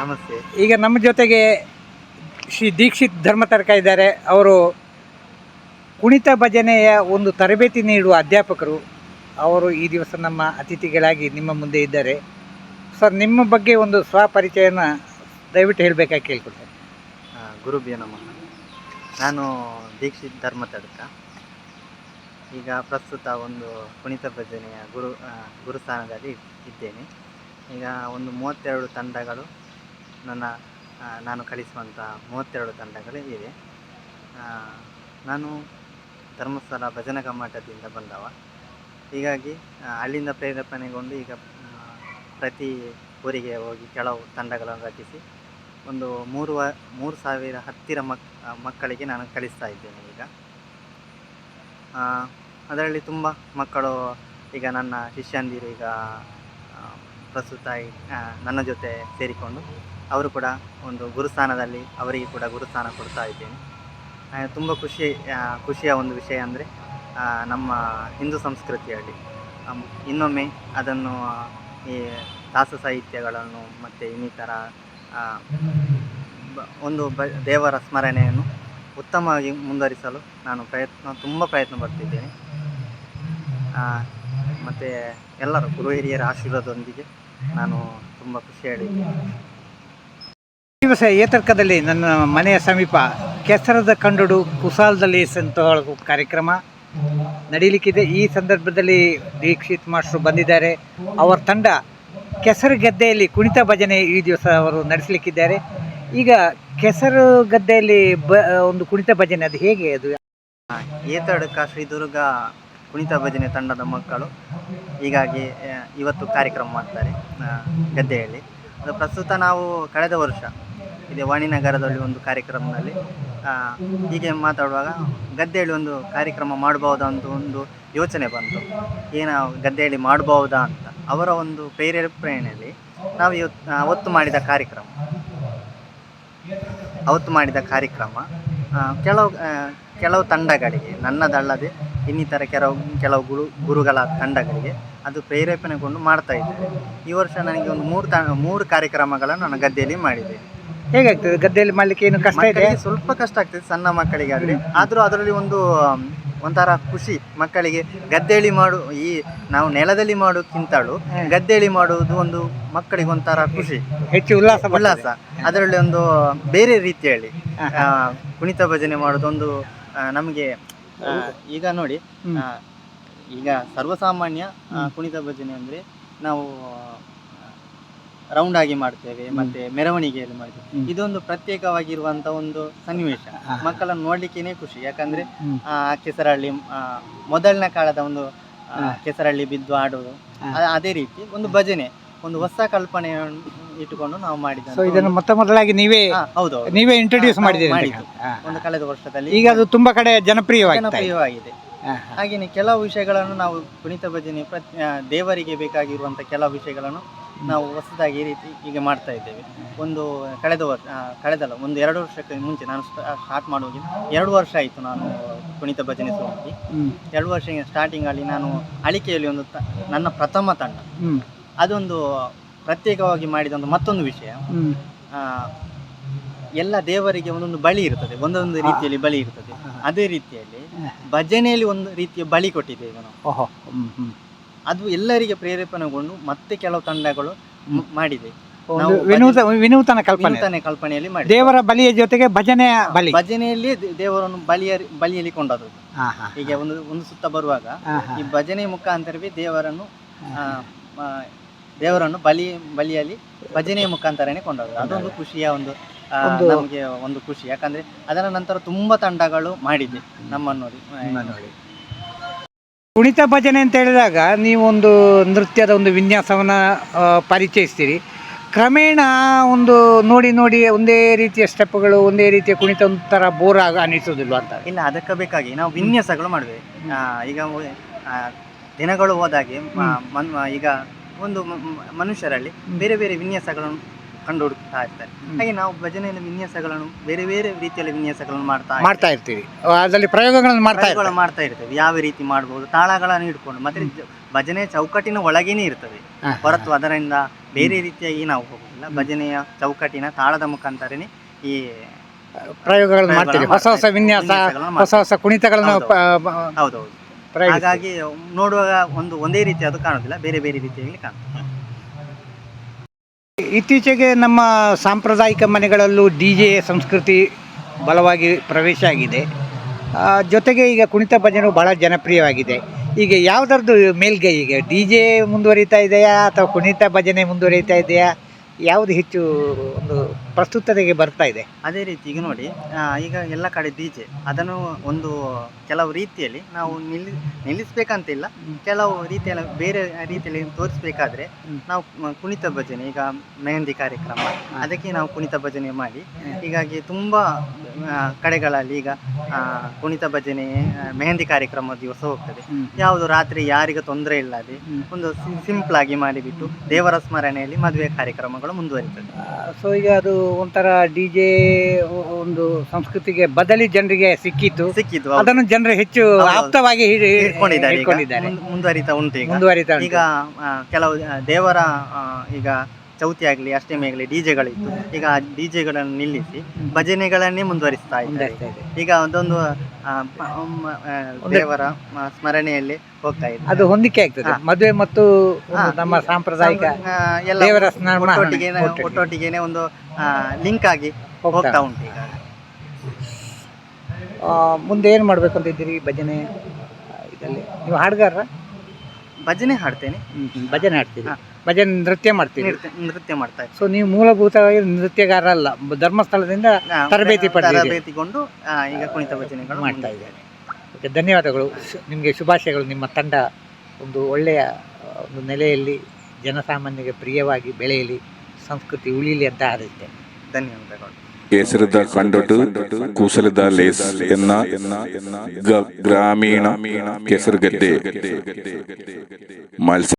ನಮಸ್ತೆ. ಈಗ ನಮ್ಮ ಜೊತೆಗೆ ಶ್ರೀ ದೀಕ್ಷಿತ್ ಧರ್ಮತರ್ಕ ಇದ್ದಾರೆ. ಅವರು ಕುಣಿತ ಭಜನೆಯ ಒಂದು ತರಬೇತಿ ನೀಡುವ ಅಧ್ಯಾಪಕರು. ಅವರು ಈ ದಿವಸ ನಮ್ಮ ಅತಿಥಿಗಳಾಗಿ ನಿಮ್ಮ ಮುಂದೆ ಇದ್ದಾರೆ. ಸರ್ ನಿಮ್ಮ ಬಗ್ಗೆ ಒಂದು ಸ್ವಪರಿಚಯನ ದಯವಿಟ್ಟು ಹೇಳಬೇಕಾಗಿ ಕೇಳ್ಕೊಳ್ತೇನೆ. ಗುರುಭ್ಯ ನಮ್ಮ ನಮಃ. ನಾನು ದೀಕ್ಷಿತ್ ಧರ್ಮ ತಡಕ ಈಗ ಪ್ರಸ್ತುತ ಒಂದು ಕುಣಿತ ಭಜನೆಯ ಗುರು ಗುರುಸ್ಥಾನದಲ್ಲಿ ಇದ್ದೇನೆ. ಈಗ ಒಂದು ಮೂವತ್ತೆರಡು ತಂಡಗಳು ನನ್ನ ನಾನು ಕಳಿಸುವಂಥ ಮೂವತ್ತೆರಡು ತಂಡಗಳು ಇವೆ. ನಾನು ಧರ್ಮಸ್ಥಳ ಭಜನಾ ಕಮ್ಮಟದಿಂದ ಬಂದವ. ಹೀಗಾಗಿ ಅಲ್ಲಿಂದ ಪ್ರೇರೇಪಣೆಗೊಂಡು ಈಗ ಪ್ರತಿ ಊರಿಗೆ ಹೋಗಿ ಕೆಲವು ತಂಡಗಳನ್ನು ರಚಿಸಿ ಒಂದು ಮೂರು ವ, ಮೂರು ಸಾವಿರ ಹತ್ತಿರ ಮಕ್ ಮಕ್ಕಳಿಗೆ ನಾನು ಕಲಿಸ್ತಾ ಇದ್ದೇನೆ ಈಗ. ಅದರಲ್ಲಿ ತುಂಬ ಮಕ್ಕಳು ಈಗ ನನ್ನ ಶಿಷ್ಯಂದಿರು ಈಗ ಪ್ರಸ್ತುತ ನನ್ನ ಜೊತೆ ಸೇರಿಕೊಂಡು ಅವರು ಕೂಡ ಒಂದು ಗುರುಸ್ಥಾನದಲ್ಲಿ ಅವರಿಗೆ ಕೂಡ ಗುರುಸ್ಥಾನ ಕೊಡ್ತಾ ಇದ್ದೇನೆ. ತುಂಬ ಖುಷಿ ಖುಷಿಯ ಒಂದು ವಿಷಯ ಅಂದರೆ ನಮ್ಮ ಹಿಂದೂ ಸಂಸ್ಕೃತಿಯಲ್ಲಿ ಇನ್ನೊಮ್ಮೆ ಅದನ್ನು ಈ ದಾಸ ಸಾಹಿತ್ಯಗಳನ್ನು ಮತ್ತು ಇನ್ನಿತರ ಒಂದು ಬ, ದೇವರ ಸ್ಮರಣೆಯನ್ನು ಉತ್ತಮವಾಗಿ ಮುಂದುವರಿಸಲು ನಾನು ಪ್ರಯತ್ನ, ತುಂಬ ಪ್ರಯತ್ನ ಪಡ್ತಿದ್ದೇನೆ. ಮತ್ತು ಎಲ್ಲರೂ ಗುರು ಹಿರಿಯರ ಆಶೀರ್ವಾದದೊಂದಿಗೆ ನಾನು ತುಂಬ ಖುಷಿಯಾಗಿದ್ದೇನೆ. ದಿವಸ ಏತರ್ಕದಲ್ಲಿ ನನ್ನ ಮನೆಯ ಸಮೀಪ ಕೆಸರದ ಕಂಡುಡು ಕುಸಾಲದಲ್ಲಿ ಅಂತ ಕಾರ್ಯಕ್ರಮ ನಡೀಲಿಕ್ಕಿದೆ. ಈ ಸಂದರ್ಭದಲ್ಲಿ ದೀಕ್ಷಿತ್ ಮಾಸ್ಟರ್ ಬಂದಿದ್ದಾರೆ. ಅವರ ತಂಡ ಕೆಸರು ಗದ್ದೆಯಲ್ಲಿ ಕುಣಿತ ಭಜನೆ ಈ ದಿವಸ ಅವರು ನಡೆಸಲಿಕ್ಕಿದ್ದಾರೆ. ಈಗ ಕೆಸರು ಗದ್ದೆಯಲ್ಲಿ ಬ, ಒಂದು ಕುಣಿತ ಭಜನೆ, ಅದು ಹೇಗೆ? ಅದು ಏತಡ್ಕ ಶ್ರೀ ದುರ್ಗ ಕುಣಿತ ಭಜನೆ ತಂಡದ ಮಕ್ಕಳು ಹೀಗಾಗಿ ಇವತ್ತು ಕಾರ್ಯಕ್ರಮ ಮಾಡ್ತಾರೆ ಗದ್ದೆಯಲ್ಲಿ. ಅದು ಪ್ರಸ್ತುತ ನಾವು ಕಳೆದ ವರ್ಷ ಇದೇ. ವಾಣಿನಗರದಲ್ಲಿ ಒಂದು ಕಾರ್ಯಕ್ರಮದಲ್ಲಿ ಹೀಗೆ ಮಾತಾಡುವಾಗ ಗದ್ದೆಯಲ್ಲಿ ಒಂದು ಕಾರ್ಯಕ್ರಮ ಮಾಡಬಹುದಾ ಅಂತ ಒಂದು ಯೋಚನೆ ಬಂತು. ಏನು ಗದ್ದೆಯಲ್ಲಿ ಮಾಡಬಹುದಾ ಅಂತ. ಅವರ ಒಂದು ಪ್ರೇರೇಪಣೆಯಲ್ಲಿ ನಾವು ಇವತ್ತು ಅವತ್ತು ಮಾಡಿದ ಕಾರ್ಯಕ್ರಮ. ಅವತ್ತು ಮಾಡಿದ ಕಾರ್ಯಕ್ರಮ ಕೆಲವು ಕೆಲವು ತಂಡಗಳಿಗೆ, ನನ್ನದಲ್ಲದೆ ಇನ್ನಿತರ ಕೆಲವು ಕೆಲವು ಗುರು, ಗುರುಗಳ ತಂಡಗಳಿಗೆ ಅದು ಪ್ರೇರೇಪಣೆಗೊಂಡು ಮಾಡ್ತಾ ಇದ್ದಾರೆ ಈ ವರ್ಷ ನನಗೆ ಒಂದು ಮೂರು ತ, ಮೂರು ಕಾರ್ಯಕ್ರಮಗಳನ್ನು ನಾನು ಗದ್ದೆಯಲ್ಲಿ ಮಾಡಿದೆ ಹೇಗಾಗ್ತದೆ? ಗದ್ದೆಯಲ್ಲಿ ಮಾಡಲಿಕ್ಕೆ ಏನು ಕಷ್ಟ ಇದೆ? ಮಕ್ಕಳಿಗೆ ಸ್ವಲ್ಪ ಕಷ್ಟ ಆಗ್ತದೆ ಸಣ್ಣ ಮಕ್ಕಳಿಗಾಗಲಿ. ಆದರೂ ಅದರಲ್ಲಿ ಒಂದು ಒಂಥರ ಖುಷಿ. ಮಕ್ಕಳಿಗೆ ಗದ್ದೆಯಲ್ಲಿ ಮಾಡು ಈ ನಾವು ನೆಲದಲ್ಲಿ ಮಾಡೋಕ್ಕಿಂತಲೂ ಗದ್ದೆಯಲ್ಲಿ ಮಾಡುವುದು ಒಂದು ಮಕ್ಕಳಿಗೆ ಒಂಥರ ಖುಷಿ. ಹೆಚ್ಚು ಉಲ್ಲಾಸ ಉಲ್ಲಾಸ. ಅದರಲ್ಲಿ ಒಂದು ಬೇರೆ ರೀತಿಯಲ್ಲಿ ಆ, ಕುಣಿತ ಭಜನೆ ಮಾಡೋದೊಂದು ನಮಗೆ ಈಗ ನೋಡಿ. ಆ, ಈಗ ಸರ್ವಸಾಮಾನ್ಯ ಆ, ಕುಣಿತ ಭಜನೆ ಅಂದರೆ ನಾವು ರೌಂಡ್ ಆಗಿ ಮಾಡ್ತೇವೆ ಮತ್ತೆ ಮೆರವಣಿಗೆಯಲ್ಲಿ ಮಾಡ್ತೇವೆ. ಇದೊಂದು ಪ್ರತ್ಯೇಕವಾಗಿರುವಂತ ಒಂದು ಸನ್ನಿವೇಶ. ಮಕ್ಕಳನ್ನು ನೋಡ್ಲಿಕ್ಕೇನೆ ಖುಷಿ. ಯಾಕಂದ್ರೆ ಆ ಕೆಸರಳ್ಳಿ ಮೊದಲಿನ ಕಾಲದ ಒಂದು ಕೆಸರಳ್ಳಿ. ಬಿದ್ದು ಆಡುವುದು. ಅದೇ ರೀತಿ ಒಂದು ಭಜನೆ ಒಂದು ಹೊಸ ಕಲ್ಪನೆಯನ್ನು ಇಟ್ಟುಕೊಂಡು ನಾವು ಮಾಡಿದ ಸೊ ಇದನ್ನು ಮೊತ್ತ ಮೊದಲಾಗಿ ನೀವೇ ಹೌದು ನೀವೇ ಇಂಟ್ರೊಡ್ಯೂಸ್ ಮಾಡಿದ್ದೀರಿ. ಒಂದು ಕಳೆದ ವರ್ಷದಲ್ಲಿ. ಈಗ ಅದು ತುಂಬಾ ಕಡೆ ಜನಪ್ರಿಯವಾಗಿದೆ. ಜನಪ್ರಿಯವಾಗಿದೆ ಹಾಗೆಯೇ ಕೆಲವು ವಿಷಯಗಳನ್ನು ನಾವು ಕುಣಿತ ಭಜನೆ ಪ್ರತಿ ದೇವರಿಗೆ ಬೇಕಾಗಿರುವಂತ ಕೆಲವು ವಿಷಯಗಳನ್ನು ನಾವು ಹೊಸದಾಗಿ ಈ ರೀತಿ ಹೀಗೆ ಮಾಡ್ತಾ ಇದ್ದೇವೆ. ಒಂದು ಕಳೆದ ವರ್ಷ ಕಳೆದಲ್ಲ ಒಂದು ಎರಡು ವರ್ಷಕ್ಕೆ ಮುಂಚೆ ನಾನು ಸ್ಟಾರ್ಟ್ ಮಾಡುವಾಗ ಎರಡು ವರ್ಷ ಆಯಿತು ನಾನು ಕುಣಿತ ಭಜನೆ ಹ್ಮ್. ಎರಡು ವರ್ಷ ಸ್ಟಾರ್ಟಿಂಗಲ್ಲಿ ನಾನು ಅಳಿಕೆಯಲ್ಲಿ ಒಂದು ನನ್ನ ಪ್ರಥಮ ತಂಡ. ಅದೊಂದು ಪ್ರತ್ಯೇಕವಾಗಿ ಮಾಡಿದ ಒಂದು ಮತ್ತೊಂದು ವಿಷಯ. ಆ, ಎಲ್ಲ ದೇವರಿಗೆ ಒಂದೊಂದು ಬಳಿ ಇರ್ತದೆ ಒಂದೊಂದು ರೀತಿಯಲ್ಲಿ ಬಳಿ ಇರ್ತದೆ. ಅದೇ ರೀತಿಯಲ್ಲಿ ಭಜನೆಯಲ್ಲಿ ಒಂದು ರೀತಿಯ ಬಳಿ ಕೊಟ್ಟಿದ್ದೇವೆ ನಾವು. ಅದು ಎಲ್ಲರಿಗೆ ಪ್ರೇರೇಪಣೆಗೊಂಡು ಮತ್ತೆ ಕೆಲವು ತಂಡಗಳು ಮ್- ಮಾಡಿದೆ. ಒಂದು ನಾವು ವಿನೂತ ವಿನೂತನ ಕಲ್ಪನೆ. ವಿನೂತನ ಕಲ್ಪನೆಯಲ್ಲಿ ಮಾಡಿ ದೇವರ ಬಲಿಯ ಜೊತೆಗೆ ಭಜನೆಯ ಬಲಿ. ಭಜನೆಯಲ್ಲಿ ದೇ- ದೇವರನ್ನು ಬಲಿಯ ಬಲಿಯಲ್ಲಿ ಕೊಂಡದ್ದು. ಈಗ ಹಾ, ಹೀಗೆ ಒಂದು ಒಂದು ಸುತ್ತ ಬರುವಾಗ ಹಾ, ಹಾ. ಈ ಭಜನೆ ಮುಖಾಂತರವೇ ದೇವರನ್ನು ಆ, ಆ, ದೇವರನ್ನು ಬಲಿ ಬಲಿಯಲ್ಲಿ ಭಜನೆಯ ಮುಖಾಂತರನೇ ಕೊಂಡದ್ದು. ಅದೊಂದು ಖುಷಿಯ ಒಂದು ಆ, ಒಂದು- ನಮಗೆ ಒಂದು ಖುಷಿ. ಯಾಕಂದ್ರೆ ಅದರ ನಂತರ ತುಂಬಾ ತಂಡಗಳು ಮಾಡಿದೆ ನಮ್ಮನ್ನು ನೋಡಿ ಕುಣಿತ ಭಜನೆ ಅಂತ ಹೇಳಿದಾಗ ನೀವೊಂದು ನೃತ್ಯದ ಒಂದು ವಿನ್ಯಾಸವನ್ನು ಪರಿಚಯಿಸ್ತೀರಿ. ಕ್ರಮೇಣ ಒಂದು ನೋಡಿ ನೋಡಿ ಒಂದೇ ರೀತಿಯ ಸ್ಟೆಪ್ಗಳು ಒಂದೇ ರೀತಿಯ ಕುಣಿತ ಒಂಥರ ಬೋರ್ ಆಗ ಅನಿಸೋದಿಲ್ವ ಅಂತ. ಇಲ್ಲ ಅದಕ್ಕೆ ಬೇಕಾಗಿ ನಾವು ವಿನ್ಯಾಸಗಳು ಮಾಡಿದ್ವಿ ಈಗ ದಿನಗಳು ಹೋದಾಗೆ ಮನ್- ಈಗ ಒಂದು ಮನುಷ್ಯರಲ್ಲಿ ಬೇರೆ ಬೇರೆ ವಿನ್ಯಾಸಗಳನ್ನು ಕಂಡು ಹುಡುಕ್ತಾ ಇರ್ತಾರೆ. ಹಾಗೆ ನಾವು ಭಜನೆಯಲ್ಲಿ ವಿನ್ಯಾಸಗಳನ್ನು ಬೇರೆ ಬೇರೆ ರೀತಿಯಲ್ಲಿ ವಿನ್ಯಾಸಗಳನ್ನು ಮಾಡ್ತಾ ಮಾಡ್ತಾ ಇರ್ತೀವಿ. ಅದರಲ್ಲಿ ಪ್ರಯೋಗಗಳನ್ನು ಮಾಡ್ತಾ ಪ್ರಯೋಗಗಳನ್ನು ಮಾಡ್ತಾ ಇರ್ತೇವೆ. ಯಾವ ರೀತಿ ಮಾಡ್ಬೋದು ತಾಳಗಳನ್ನು ಇಟ್ಕೊಂಡು ಮತ್ತೆ ಭಜನೆ ಚೌಕಟ್ಟಿನ ಒಳಗೇನೆ ಇರ್ತದೆ. ಹೊರತು ಅದರಿಂದ ಬೇರೆ ರೀತಿಯಾಗಿ ನಾವು ಹೋಗೋದಿಲ್ಲ ಭಜನೆಯ ಚೌಕಟ್ಟಿನ ತಾಳದ ಮುಖಾಂತರನೇ ಈ ಪ್ರಯೋಗಗಳನ್ನು ಮಾಡ್ತೀವಿ. ಹೊಸ ಹೊಸ ವಿನ್ಯಾಸ ಹೊಸ ಹೊಸ ಕುಣಿತಗಳನ್ನು ಹೌದೌದು. ಹಾಗಾಗಿ ನೋಡುವಾಗ ಒಂದು ಒಂದೇ ರೀತಿ ಅದು ಕಾಣೋದಿಲ್ಲ ಬೇರೆ ಬೇರೆ ರೀತಿಯಲ್ಲಿ ಕಾಣುತ್ತೆ ಇತ್ತೀಚೆಗೆ ನಮ್ಮ ಸಾಂಪ್ರದಾಯಿಕ ಮನೆಗಳಲ್ಲೂ ಡಿ ಜೆ ಸಂಸ್ಕೃತಿ ಬಲವಾಗಿ ಪ್ರವೇಶ ಆಗಿದೆ. ಜೊತೆಗೆ ಈಗ ಕುಣಿತ ಭಜನೆ ಬಹಳ ಜನಪ್ರಿಯವಾಗಿದೆ. ಈಗ ಯಾವುದರದ್ದು ಮೇಲ್ಗೈ ಈಗ ಡಿ ಜೆ ಮುಂದುವರಿತಾ ಇದೆಯಾ ಅಥವಾ ಕುಣಿತ ಭಜನೆ ಮುಂದುವರಿತಾ ಇದೆಯಾ? ಯಾವುದು ಹೆಚ್ಚು ಒಂದು ಪ್ರಸ್ತುತತೆಗೆ ಬರ್ತಾ ಇದೆ? ಅದೇ ರೀತಿ ಈಗ ನೋಡಿ ಆ, ಈಗ ಎಲ್ಲ ಕಡೆ ಡಿಜೆ ಅದನ್ನು ಒಂದು ಕೆಲವು ರೀತಿಯಲ್ಲಿ ನಾವು ನಿಲ್ಲಿ ನಿಲ್ಲಿಸ್ಬೇಕಂತಿಲ್ಲ. ಕೆಲವು ರೀತಿಯಲ್ಲಿ ಬೇರೆ ರೀತಿಯಲ್ಲಿ ತೋರಿಸ್ಬೇಕಾದ್ರೆ ಹ್ಮ್. ನಾವು ಮ- ಕುಣಿತ ಭಜನೆ ಈಗ ಮೆಹಂದಿ ಕಾರ್ಯಕ್ರಮ ಅದಕ್ಕೆ ನಾವು ಕುಣಿತ ಭಜನೆ ಮಾಡಿ ಹೀಗಾಗಿ ತುಂಬ ಕಡೆಗಳಲ್ಲಿ ಈಗ ಆ, ಕುಣಿತ ಭಜನೆ ಮೆಹಂದಿ ಕಾರ್ಯಕ್ರಮ ದಿವಸ ಹೋಗ್ತದೆ. ಯಾವುದು ರಾತ್ರಿ ಯಾರಿಗೂ ತೊಂದರೆ ಇಲ್ಲದೆ ಒಂದು ಸಿಂಪಲ್ ಆಗಿ ಮಾಡಿಬಿಟ್ಟು ದೇವರ ಸ್ಮರಣೆಯಲ್ಲಿ ಮದುವೆ ಕಾರ್ಯಕ್ರಮಗಳು ಮುಂದುವರಿತದೆ. ಸೊ ಈಗ ಅದು ಒಂಥರ ಡಿ ಜೆ ಒಂದು ಸಂಸ್ಕೃತಿಗೆ ಬದಲಿ ಜನರಿಗೆ ಸಿಕ್ಕಿತ್ತು ಸಿಕ್ಕಿತು ಹೌದು. ಅದನ್ನು ಜನರು ಹೆಚ್ಚು ಆಪ್ತವಾಗಿ ಇಟ್ಕೊಂಡಿದ್ದಾರೆ. ಮುಂದುವರಿತಾ ಉಂಟು ಈಗ. ಕೆಲವು ದೇವರ ಈಗ ಚೌತಿ ಆಗಲಿ ಅಷ್ಟಮಿ ಆಗಲಿ ಡಿಜೆಗಳಿತ್ತು ಈಗ ಆ ಡಿಜೆಗಳನ್ನು ನಿಲ್ಲಿಸಿ ಭಜನೆಗಳನ್ನೇ ಮುಂದುವರಿಸ್ತಾ ಇದ್ದಾರೆ. ಈಗ ಅದೊಂದು ಆ, ಪ- ಮ್, ಆ, ದೇವರ ಆ, ಸ್ಮರಣೆಯಲ್ಲಿ ಹೋಗ್ತಾ ಇದೆ ಅದು ಹೊಂದಿಕೆ ಆಗ್ತದೆ. ಮದುವೆ ಮತ್ತು ಒಂದು ಹಾ. ನಮ್ಮ ಸಾಂಪ್ರದಾಯಿಕ ಆ, ಎಲ್ಲ ದೇವರ ಸ್ನಾನ ಒಟ್ಟೊಟ್ಟಿಗೆನೆ ಒಂದು ಲಿಂಕ್ ಆಗಿ ಹೋಗ್ತಾ ಹೋಗ್ತಾ ಉಂಟು. ಈಗ. ಆ, ಮುಂದೆ ಏನು ಮಾಡ್ಬೇಕು ಅಂತ ಇದ್ದೀರಿ ಭಜನೆ? ಆ, ಇದರಲ್ಲಿ. ನೀವು ಹಾಡ್ಗಾರ ಭಜನೆ ಹಾಡ್ತೇನೆ. ಭಜನೆ ಹಾಡ್ತೀರಿ. ಭಜನೆ ನೃತ್ಯ ಮಾಡ್ತೀವಿ ನೃತ್ಯ ಮಾಡ್ತಾ ಸೊ ನೀವು ಮೂಲಭೂತವಾಗಿ ನೃತ್ಯಗಾರ ಅಲ್ಲ ಧರ್ಮಸ್ಥಳದಿಂದ ತರಬೇತಿ ಪಡೆದು ತರಬೇತಿಗೊಂಡು ಈಗ ಕುಣಿತ ಭಜನೆಗಳು ಮಾಡ್ತಾ ಇದ್ದಾರೆ. ಧನ್ಯವಾದಗಳು. ನಿಮಗೆ ಶುಭಾಶಯಗಳು. ನಿಮ್ಮ ತಂಡ ಒಂದು ಒಳ್ಳೆಯ ಒಂದು ನೆಲೆಯಲ್ಲಿ ಜನಸಾಮಾನ್ಯರಿಗೆ ಪ್ರಿಯವಾಗಿ ಬೆಳೆಯಲಿ ಸಂಸ್ಕೃತಿ ಉಳಿಯಲಿ ಅಂತ ಹಾರೈಸ್ತೇನೆ. ಧನ್ಯವಾದಗಳು. ಕೇಸರಿದ ಕಂಡೊಟ್ಟು ಕೂಸಲಿದ ಲೇಸ್ ಎನ್ನ ಗ್ರಾಮೀಣ ಕೆಸರುಗದ್ದೆ. ಮಲ್ಸ